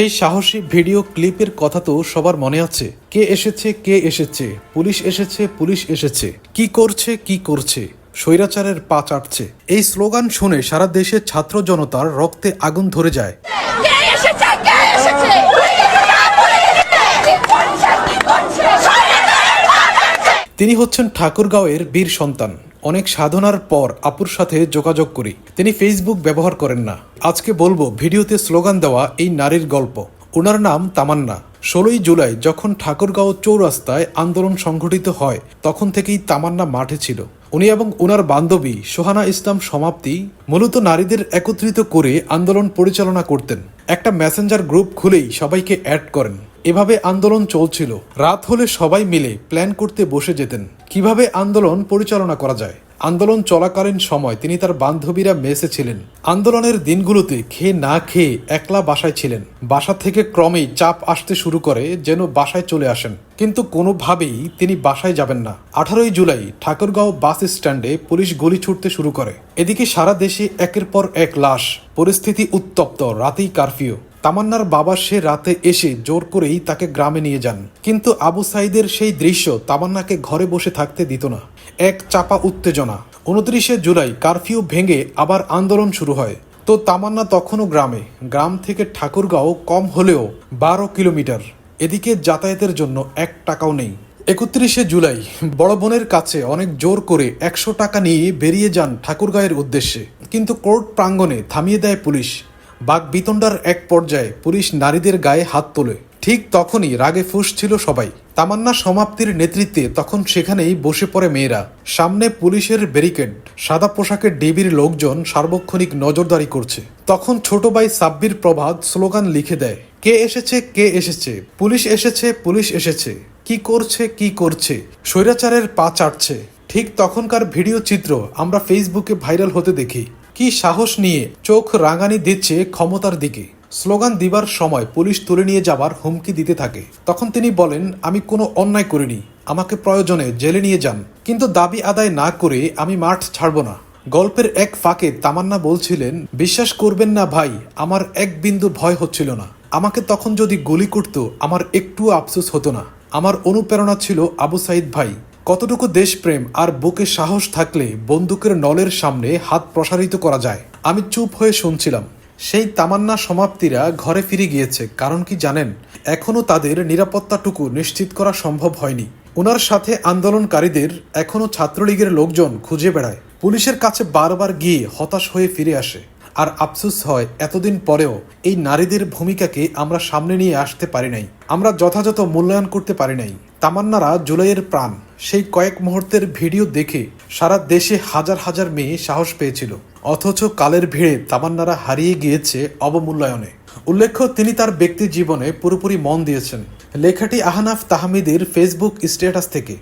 সেই সাহসী ভিডিও ক্লিপের কথা তো সবার মনে আছে। কে এসেছে কে এসেছে? পুলিশ এসেছে পুলিশ এসেছে। কি করছে কি করছে? স্বৈরাচারের পা চাটছে। এই স্লোগান শুনে সারা দেশের ছাত্র জনতার রক্তে আগুন ধরে যায়। তিনি হচ্ছেন ঠাকুরগাঁওয়ের বীর সন্তান। অনেক সাধনার পর আপুর সাথে যোগাযোগ করি। তিনি ফেসবুক ব্যবহার করেন না। আজকে বলব, ভিডিওতে স্লোগান দেওয়া এই নারীর গল্প। ওনার নাম তামান্না। ষোলোই জুলাই যখন ঠাকুরগাঁও চৌরাস্তায় আন্দোলন সংঘটিত হয়, তখন থেকেই তামান্না মাঠে ছিল। উনি এবং ওনার বান্ধবী সোহানা ইসলাম সমাপ্তি মূলত নারীদের একত্রিত করে আন্দোলন পরিচালনা করতেন। একটা মেসেঞ্জার গ্রুপ খুলেই সবাইকে অ্যাড করেন। এভাবে আন্দোলন চলছিল। রাত হলে সবাই মিলে প্ল্যান করতে বসে যেতেন। কীভাবে আন্দোলন পরিচালনা করা যায়? আন্দোলন চলাকালীন সময় তিনি তার বান্ধবীরা মেসে ছিলেন। আন্দোলনের দিনগুলোতে খেয়ে না খেয়ে একলা বাসায় ছিলেন। বাসা থেকে ক্রমেই চাপ আসতে শুরু করে যেন বাসায় চলে আসেন। কিন্তু কোনোভাবেই তিনি বাসায় যাবেন না। আঠারোই জুলাই ঠাকুরগাঁও বাস স্ট্যান্ডে পুলিশ গুলি ছুটতে শুরু করে। এদিকে সারা দেশে একের পর এক লাশ। পরিস্থিতি উত্তপ্ত, রাতেই কারফিউ। তামান্নার বাবা সে রাতে এসে জোর করেই তাকে গ্রামে নিয়ে যান। কিন্তু আবু সাইদের সেই দৃশ্য তামান্নাকে ঘরে বসে থাকতে দিত না। এক চাপা উত্তেজনা। উনত্রিশে জুলাই কারফিউ ভেঙে আবার আন্দোলন শুরু হয়। তো তামান্না তখনও গ্রামে। গ্রাম থেকে ঠাকুরগাঁও কম হলেও বারো কিলোমিটার। এদিকে যাতায়াতের জন্য এক টাকাও নেই। একত্রিশে জুলাই, বড় বোনের কাছে অনেক জোর করে একশো টাকা নিয়ে বেরিয়ে যান ঠাকুরগাঁয়ের উদ্দেশ্যে। কিন্তু কোর্ট প্রাঙ্গণে থামিয়ে দেয় পুলিশ। বাঘ বিতণ্ডার এক পর্যায়ে পুলিশ নারীদের গায়ে হাত তোলে। ঠিক তখনই রাগে ফুস ছিল সবাই। তামান্না সমাপ্তির নেতৃত্বে তখন সেখানেই বসে পড়ে মেয়েরা। সামনে পুলিশের ব্যারিকেড, সাদা পোশাকের ডিবির লোকজন সার্বক্ষণিক নজরদারি করছে। তখন ছোট ভাই সাব্বির প্রভাত স্লোগান লিখে দেয়, কে এসেছে কে এসেছে? পুলিশ এসেছে পুলিশ এসেছে। কি করছে কি করছে? স্বৈরাচারের পা চাটছে। ঠিক তখনকার ভিডিও চিত্র আমরা ফেসবুকে ভাইরাল হতে দেখি। কি সাহস নিয়ে চোখ রাঙানি দিচ্ছে ক্ষমতার দিকে? স্লোগান দিবার সময় পুলিশ তুলে নিয়ে যাবার হুমকি দিতে থাকে। তখন তিনি বলেন, আমি কোনো অন্যায় করিনি। আমাকে প্রয়োজনে জেলে নিয়ে যান। কিন্তু দাবি আদায় না করে আমি মাঠ ছাড়ব না। গল্পের এক ফাঁকে তামান্না বলছিলেন, বিশ্বাস করবেন না ভাই, আমার এক বিন্দু ভয় হচ্ছিল না। আমাকে তখন যদি গুলি করত, আমার একটুও আফসোস হতো না। আমার অনুপ্রেরণা ছিল আবু সাইদ ভাই। কতটুকু দেশপ্রেম আর বুকে সাহস থাকলে বন্দুকের নলের সামনে হাত প্রসারিত করা যায়? আমি চুপ হয়ে শুনছিলাম। সেই তামান্না সমাপ্তিরা ঘরে ফিরে গিয়েছে, কারণ কি জানেন? এখনও তাদের নিরাপত্তাটুকু নিশ্চিত করা সম্ভব হয়নি। ওনার সাথে আন্দোলনকারীদের, এখনও ছাত্রলীগের লোকজন খুঁজে বেড়ায়। পুলিশের কাছে বারবার গিয়ে হতাশ হয়ে ফিরে আসে। আর আফসুস হয়, এতদিন পরেও এই নারীদের ভূমিকাকে আমরা সামনে নিয়ে আসতে পারি নাই। আমরা যথাযথ মূল্যায়ন করতে পারি নাই। তামান্নারা জুলাইয়ের প্রাণ। সেই কয়েক মুহূর্তের ভিডিও দেখে সারা দেশে হাজার হাজার মেয়ে সাহস পেয়েছিল। অথচ কালের ভিড়ে তামান্নারা হারিয়ে গিয়েছে অবমূল্যায়নে। উল্লেখ্য, তিনি তার ব্যক্তি জীবনে পুরোপুরি মন দিয়েছেন। লেখাটি আহনাফ তাহমিদের ফেসবুক স্ট্যাটাস থেকে।